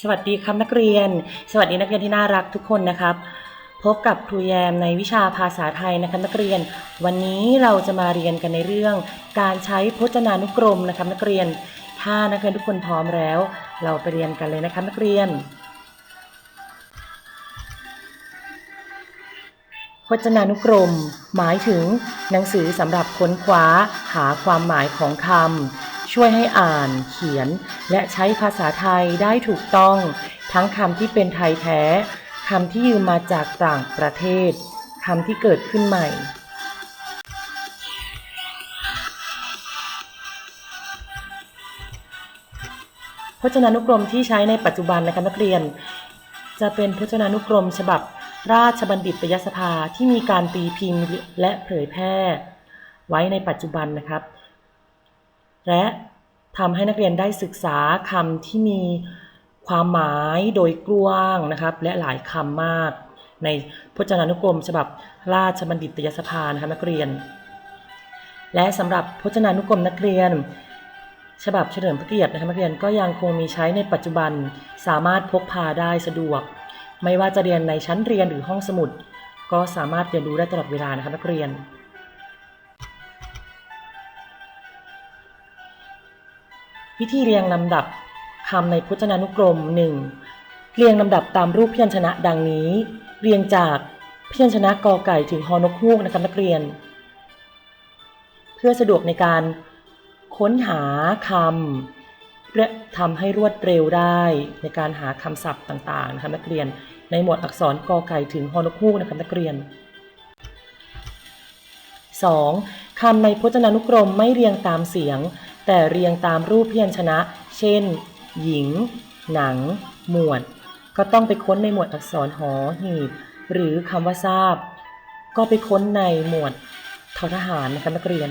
สวัสดีครับนักเรียน สวัสดีนักเรียนที่น่ารักทุกคนนะครับ พบกับครูแยมในวิชาภาษาไทยนะครับนักเรียน วันนี้เราจะมาเรียนกันในเรื่อง การใช้พจนานุกรมนะครับนักเรียน ถ้านักเรียนทุกคนพร้อมแล้ว เราไปเรียนกันเลยนะครับนักเรียน พจนานุกรม หมายถึงหนังสือสำหรับค้นคว้าหาความหมายของคำ ช่วยให้อ่าน เขียน และใช้ภาษาไทยได้ถูกต้อง ทั้งคำที่เป็นไทยแท้คำที่ยืมมาจากต่างประเทศคำที่เกิดขึ้นใหม่พจนานุกรมที่ใช้ในปัจจุบันนะคะนักเรียน จะเป็นพจนานุกรม ฉบับราชบัณฑิตยสภาที่มีการตีพิมพ์และเผยแพร่ ไว้ในปัจจุบันนะครับ และทำให้นักเรียนได้ศึกษาคำที่มีความหมายโดยกว้างนะครับและหลายคำมาก ในพจนานุกรม ฉบับราชบัณฑิตยสภานะครับนักเรียน และสำหรับพจนานุกรมนักเรียน ฉบับเฉลิมพระเกียรตินะครับนักเรียนก็ยังคงมีใช้ในปัจจุบันสามารถพกพาได้สะดวก ไม่ว่าจะเรียนในชั้นเรียนหรือห้องสมุด ก็สามารถเรียนรู้ได้ตลอดเวลานะครับนักเรียน วิธีเรียงลำดับคำในพจนานุกรม 1. เรียงลำดับตามรูปพยัญชนะดังนี้ เรียงจากพยัญชนะกอไก่ถึงฮอนกฮูกนะครับนักเรียน เพื่อสะดวกในการค้นหาคำและทำให้รวดเร็วได้ในการหาคำศัพท์ต่างๆนะครับนักเรียน ในหมวดอักษรกอไก่ถึงฮอนกฮูกนะครับนักเรียน 2. คำในพจนานุกรมไม่เรียงตามเสียง แต่เรียงตามรูปพยัญชนะ เช่น หญิง หนัง หมวด ก็ต้องไปค้นในหมวดอักษรหอหีบ หรือคำว่าทราบ ก็ไปค้นในหมวดททหารนะคะนักเรียน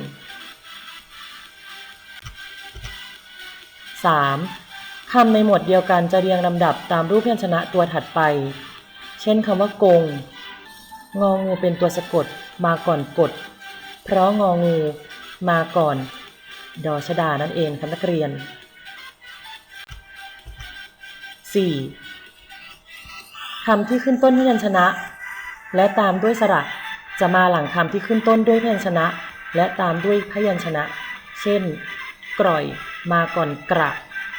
3. คำในหมวดเดียวกันจะเรียงลำดับตามรูปพยัญชนะตัวถัดไป เช่นคำว่ากง งองูเป็นตัวสะกด มาก่อนกด เพราะงองู มาก่อน ดอชดานั่นเองครันักเรียน 4. คำที่ขึ้นต้นพยัญชนะ และตามด้วยสระ จะมาหลังคำที่ขึ้นต้นด้วยพยัญชนะ และตามด้วยพยัญชนะ เช่น กร่อย มาก่อนกระ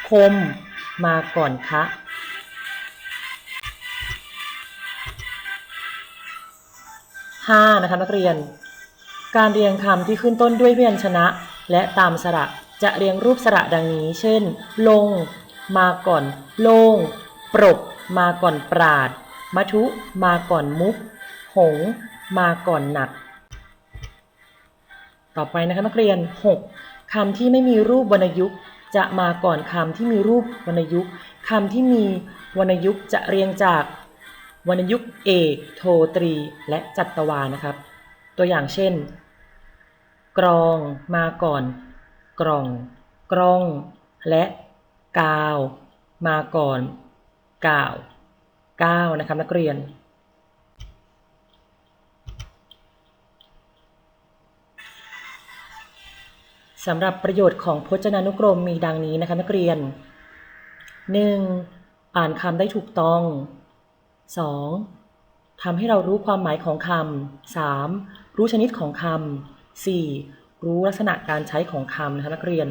คม มาก่อนคะ 5. นะคะนักเรียน การเรียงคำที่ขึ้นต้นด้วยพยัญชนะ และตามสระจะเรียงรูปสระดังนี้ เช่น ลง มาก่อน โล่ง ปรบ มาก่อนปราด มัทุ มาก่อนมุก หง มาก่อนหนัก ต่อไปนะคะนักเรียน 6. คำที่ไม่มีรูปวรรณยุกต์จะมาก่อนคำที่มีรูปวรรณยุกต์คำที่มีวรรณยุกต์จะเรียงจากวรรณยุกต์เอกโทตรี และจัตวานะครับ ตัวอย่างเช่น กรองมาก่อน กล่อง กล้อง และกาว มาก่อนกาวกาวนะครับนักเรียน สำหรับประโยชน์ของพจนานุกรมมีดังนี้นะคะนักเรียน 1. อ่านคำได้ถูกต้อง 2. ทำให้เรารู้ความหมายของคำ 3. รู้ชนิดของคำ 4. รู้ลักษณะการใช้ของคำนะคะนักเรียน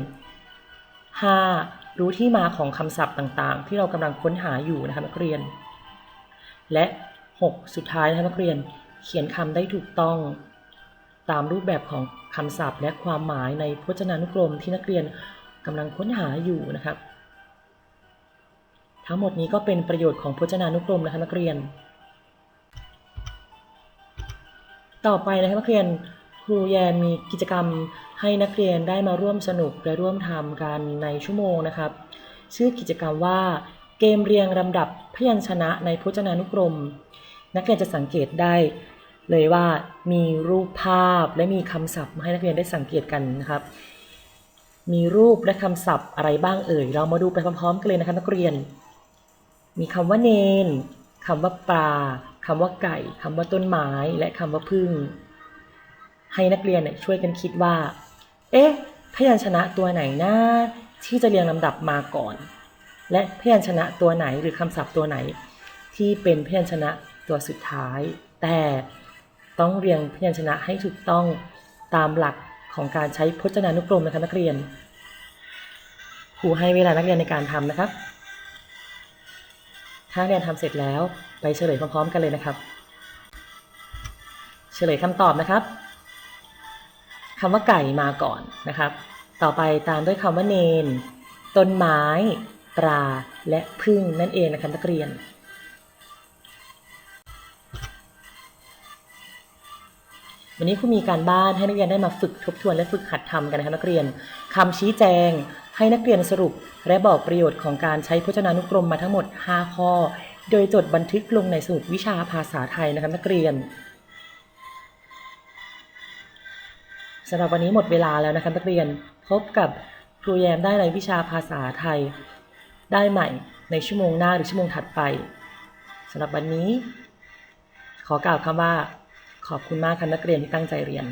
5. รู้ที่มาของคำศัพท์ต่างๆ ที่เรากำลังค้นหาอยู่นะคะนักเรียน และ 6. สุดท้ายนะคะนักเรียนเขียนคำได้ถูกต้อง ตามรูปแบบของคำศัพท์ และความหมายในพจนานุกรมที่นักเรียนกำลังค้นหาอยู่นะครับ ทั้งหมดนี้ก็เป็นประโยชน์ของพจนานุกรมนะคะนักเรียน ต่อไปนะคะนักเรียน ครูแยมมีกิจกรรมให้นักเรียนได้มาร่วมสนุกและร่วมทำกันในชั่วโมงนะครับ ชื่อกิจกรรมว่า เกมเรียงลำดับพยัญชนะในพจนานุกรม นักเรียนจะสังเกตได้ เลยว่ามีรูปภาพและมีคำศัพท์ให้นักเรียนได้สังเกตกันนะครับ มีรูปและคำศัพท์อะไรบ้างเอ่ย เรามาดูไปพร้อมๆกันเลยนะคะนักเรียน มีคำว่าเนนคำว่าปลาคำว่าไก่คำว่าต้นไม้ และคำว่าพึ่ง ให้นักเรียนเนี่ยช่วยกันคิดว่า เอ๊ะ พยัญชนะตัวไหนนะที่จะเรียงลำดับมาก่อน และพยัญชนะตัวไหนหรือคำศัพท์ตัวไหน ที่เป็นพยัญชนะตัวสุดท้าย แต่ต้องเรียงพยัญชนะให้ถูกต้องตามหลักของการใช้พจนานุกรมนะคะนักเรียนครูให้เวลานักเรียนในการทำนะครับ ถ้านักเรียนทำเสร็จแล้วไปเฉลยพร้อมๆกันเลยนะครับ เฉลยคำตอบนะครับ คำว่าไก่มาก่อนนะครับ ต่อไปตามด้วยคำว่าเนน ต้นไม้ตราและพึ่งนั่นเองนะคะนักเรียน วันนี้ครูมีการบ้านให้นักเรียนได้มาฝึกทบทวนและฝึกหัดทำกันนะคะนักเรียนคำชี้แจงให้นักเรียนสรุป และบอกประโยชน์ของการใช้พจนานุกรมมาทั้งหมด 5 ข้อ โดยจดบันทึกลงในสมุดวิชาภาษาไทยนะคะนักเรียน สำหรับวันนี้หมดเวลาแล้วนะคะนักเรียนพบกับครูแยมได้ในวิชาภาษาไทย ได้ใหม่ในชั่วโมงหน้าหรือชั่วโมงถัดไปสำหรับวันนี้ ขอกล่าวคำว่า ขอบคุณมากค่ะนักเรียนที่ตั้งใจเรียน